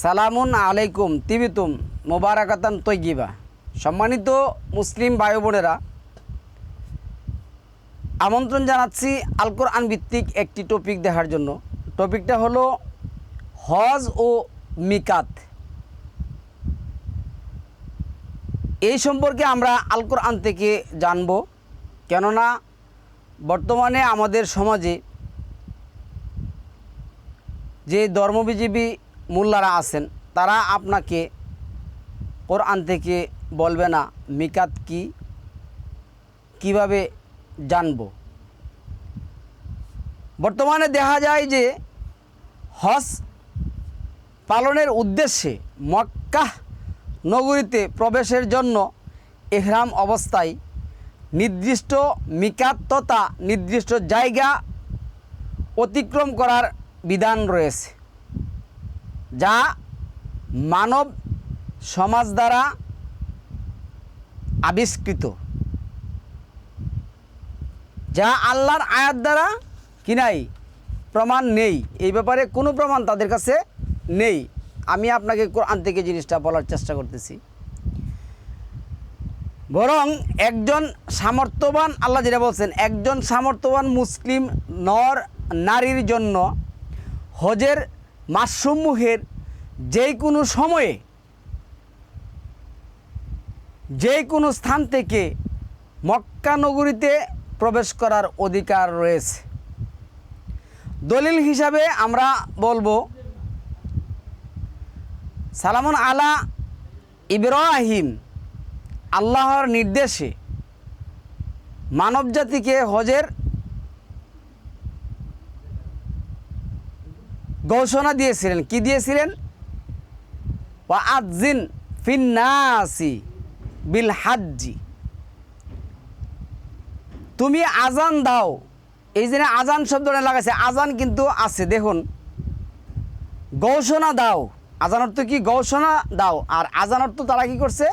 সালামুন আলাইকুম, তিবিতুম, মোবারাকাতান তৈগিবা সম্মানিত মুসলিম ভাই বোনেরা, আমন্ত্রণ জানাচ্ছি আল কোরআন ভিত্তিক একটি টপিক দেখার জন্য। টপিকটা হলো হজ ও মিকাত। এই সম্পর্কে আমরা আল আন থেকে জানব, কেননা বর্তমানে আমাদের সমাজে যে ধর্মবিজীবী মোল্লারা আছেন, তারা আপনাকে কোরআন থেকে বলবে না, মিকাত কি, কীভাবে জানব? বর্তমানে দেখা যায় যে হজ পালনের উদ্দেশ্যে মক্কা নগরীতে প্রবেশের জন্য এহরাম অবস্থায় নির্দিষ্ট মিকাত তথা নির্দিষ্ট জায়গা অতিক্রম করার বিধান রয়েছে। যা মানব সমাজ দ্বারা আবিষ্কৃত। যা আল্লাহর আয়াত দ্বারা কি নাই? প্রমাণ নেই। এই ব্যাপারে কোনো প্রমাণ তাদের কাছে নেই। আমি আপনাকে কোরআন থেকে জিনিসটা বলার চেষ্টা করতেছি। বরং একজন সামর্থ্যবান, আল্লাহ যেটা বলছেন, একজন সামর্থ্যবান মুসলিম নর নারীর জন্য হজের মাসসমূহের যে কোনো সময়ে যে কোনো স্থান থেকে মক্কা নগরীতে প্রবেশ করার অধিকার রয়েছে। দলিল হিসাবে আমরা বলব, সালামুন আলা ইব্রাহিম, আল্লাহর নির্দেশে মানবজাতিকে হজের ঘোষণা দিয়েছিলেন। কি দিয়েছিলেন? ওয়া আজিন ফিন্নাসি বিল হাজ্জি। তুমি আজান দাও। এই যে আজান শব্দটা লাগাইছে, আজান কিন্তু আছে, দেখুন। ঘোষণা দাও। আজান অর্থ কি? ঘোষণা দাও। আর আজান অর্থ তারা কি করছে?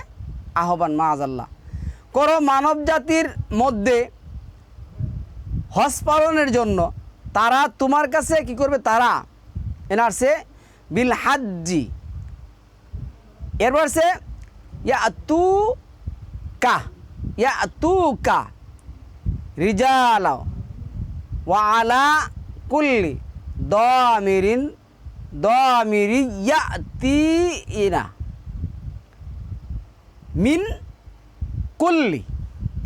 আহ্বান মা আজাল্লাহ করো মানব জাতির মধ্যে হজ পালনের জন্য তারা তোমার কাছে কি করবে? তারা এনারছে বিল হাজ্জি। এরপর সে ইয়া তু কা ইয়া তু কা রিজালাও। ওয়া আলা কুল্লি দামিরিন, দামিরি ইয়াতিনা মিন কুল্লি।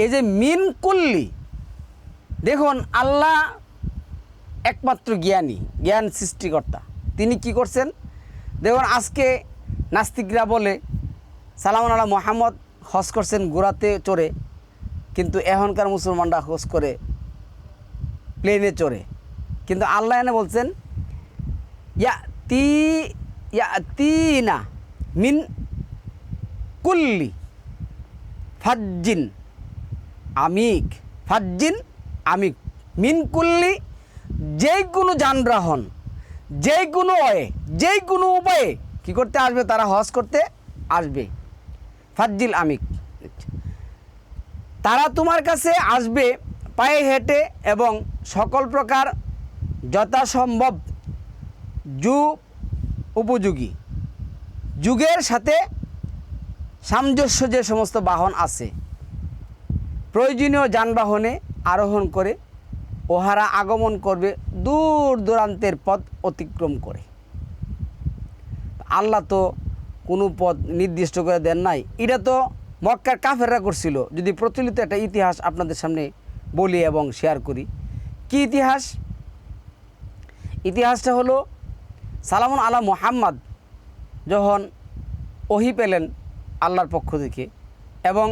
এই যে মিন কুল্লি, দেখুন আল্লাহ একমাত্র জ্ঞানী, জ্ঞান সৃষ্টিকর্তা। তিনি কি করছেন? দেখুন, আজকে নাস্তিকরা বলে, সালাম আল্লাহ মোহাম্মদ, হজ করছেন গোড়াতে চড়ে, কিন্তু এখনকার মুসলমানরা হজ করে প্লেনে চড়ে। কিন্তু আল্লাহ এনে বলছেন ইয়া তি ইয়া তিনা মিন কুল্লি ফাজ্জিন আমিক ফাজ্জিন আমিক, মিন কুল্লি যে কোনো যানবাহন যে কোনো ওয়ে যে কোনো উপায়ে কি করতে আসবে, তারা হজ করতে আসবে। ফাজ্জিল আমিক। তারা তোমার কাছে আসবে, পায়ে হেঁটে এবং সকল প্রকার যথাসম্ভব যু উপযোগী। যুগের সাথে সামঞ্জস্য যে সমস্ত বাহন আছে, প্রয়োজনীয় যানবাহনে আরোহণ করে ওহারা আগমন করবে দূর দূরান্তের পথ অতিক্রম করে। আল্লাহ তো কোনো পথ নির্দিষ্ট করে দেন নাই। এটা তো মক্কার কাফেররা করছিল। যদি প্রচলিত একটা ইতিহাস আপনাদের সামনে বলি এবং শেয়ার করি। কি ইতিহাস? ইতিহাসটা হলো সালামুন আলা মোহাম্মদ যখন ওহি পেলেন আল্লাহর পক্ষ থেকে এবং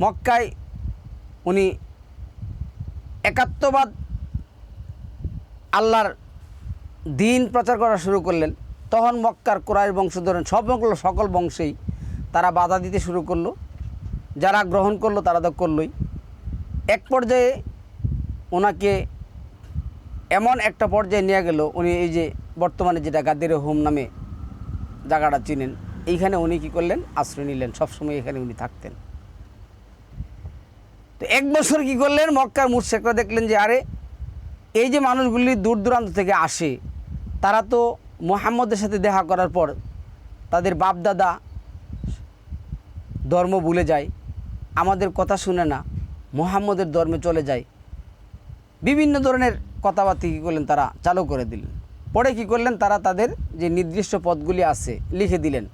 মক্কায় উনি একাত্মবাদ আল্লাহর দিন প্রচার করা শুরু করলেন। তখন মক্কার কোরআর বংশধরেন সব সকল বংশেই তারা বাধা দিতে শুরু করল। যারা গ্রহণ করল তারা তো করলোই। এক পর্যায়ে ওনাকে এমন একটা পর্যায়ে নিয়ে গেল, উনি এই যে বর্তমানে যেটা গাদের হোম নামে জায়গাটা চিনেন। এইখানে উনি কী করলেন? আশ্রয় নিলেন। সবসময় এখানে উনি থাকতেন। তো এক বছর কি করলেন? মক্কার মুর্শেকরা দেখলেন যে, আরে, এই যে মানুষগুলি দূর দূরান্ত থেকে আসে, তারা তো মোহাম্মদের সাথে দেখা করার পর তাদের বাপদাদা ধর্ম ভুলে যায়, আমাদের কথা শুনে না, মোহাম্মদের ধর্মে চলে যায়। বিভিন্ন ধরনের কথাবার্তা কী করলেন তারা? চালু করে দিলেন। পরে কি করলেন? তারা তাদের যে নির্দিষ্ট পদগুলি আছে, লিখে দিলেন।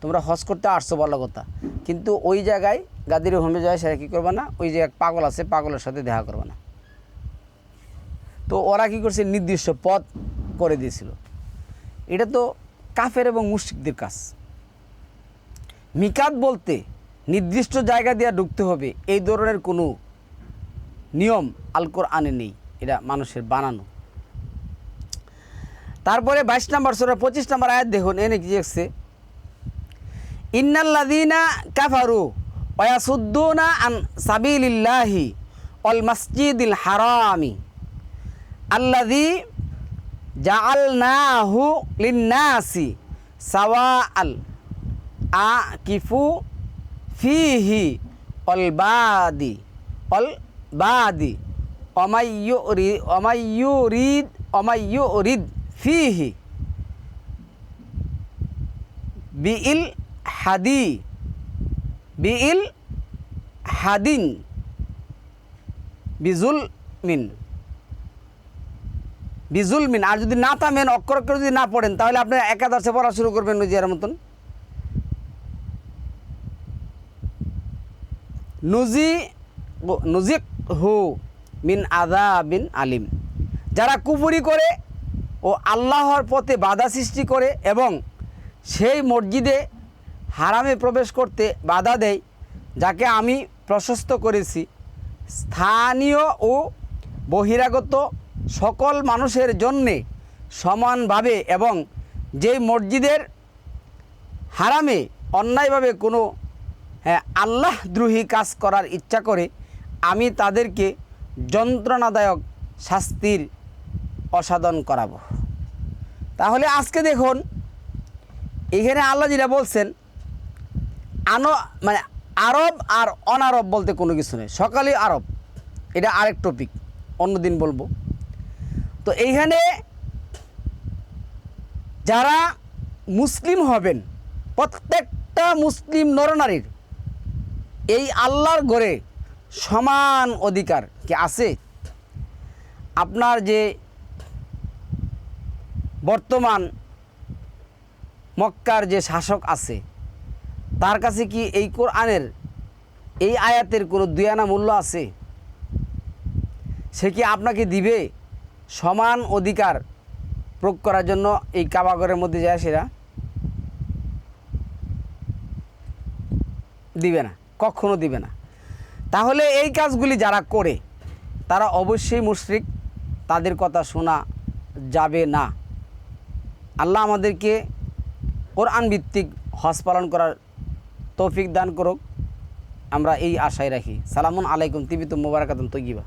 তোমরা হজ করতে আসছো ভালো কথা। কিন্তু ওই জায়গায় গাদির হোমে যায় সেটা কী করবে না? ওই যে এক পাগল আছে, পাগলের সাথে দেখা করবে না। তো ওরা কী করছে? নির্দিষ্ট পথ করে দিয়েছিল। এটা তো কাফের এবং মুশরিকদের কাজ। মিকাত বলতে নির্দিষ্ট জায়গা দিয়ে ঢুকতে হবে, এই ধরনের কোনো নিয়ম আলকোর আনে নেই। এটা মানুষের বানানো। তারপরে বাইশ নম্বর সোরা, পঁচিশ নম্বর আয়াত দেখুন, এনে কি দেখছে ইন্নাল্লাদিনা কাফারু ওয়াসুদ্দুনা আন সাবিলিল্লাহি অল মসজিদিল হারামি আল্লাদি জাআলনাহু লিন্নাসি সাওয়া আল আ কিফু ফিহি অল বাদি অল বাদি অমাইয়ুরি অমাইয়ুরিদ অমাইয়ুরিদ ফিহি বিইল হাদি বিইল হাদিন বিজুল মিন। বিজুল মিন। আর যদি না থামেন, অক্ষর অক্ষর যদি না পড়েন, তাহলে আপনি একাদশে পড়া শুরু করবেন নজিয়ার মতন। নুজি নুজিক হু মিন আদা বিন আলিম। যারা কুপুরি করে ও আল্লাহর পথে বাধা সৃষ্টি করে এবং সেই মসজিদে হারামে প্রবেশ করতে বাধা দেয়, যাকে আমি প্রশস্ত করেছি। স্থানীয় ও বহিরাগত সকল মানুষের জন্যে সমানভাবে এবং যেই মসজিদের হারামে অন্যায়ভাবে কোনো হ্যাঁ আল্লাহ দ্রোহী কাজ করার ইচ্ছা করে, আমি তাদেরকে যন্ত্রণাদায়ক শাস্তির অসাধন করাবো। তাহলে আজকে দেখুন, এখানে আল্লাহ যেটা বলছেন আনো মানে আরব আর অনারব বলতে কোনো কিছু নেই। সকালে আরব। এটা আরেক টপিক অন্যদিন বলব। তো এইখানে যারা মুসলিম হবেন, প্রত্যেকটা মুসলিম নরনারীর এই আল্লাহর গড়ে সমান অধিকার কি আছে? আপনার যে বর্তমান মক্কার যে শাসক আছে তার কাছে কি এই কোরআনের এই আয়াতের কোনো দুয়ানা মূল্য আছে? সে কি আপনাকে দিবে সমান অধিকার প্রয়োগ করার জন্য এই কাবাগরের মধ্যে যায় সেরা? দিবে না, কখনো দিবে না। তাহলে এই কাজগুলি যারা করে, তারা অবশ্যই মুশরিক, তাদের কথা শোনা যাবে না। আল্লাহ আমাদেরকে কোরআন ভিত্তিক হজ পালন করার তৌফিক দান করুক। আমরা এই আশায় রাখি। সালামুন আলাইকুম তিবিত মুবারকাতুন তৈগিবা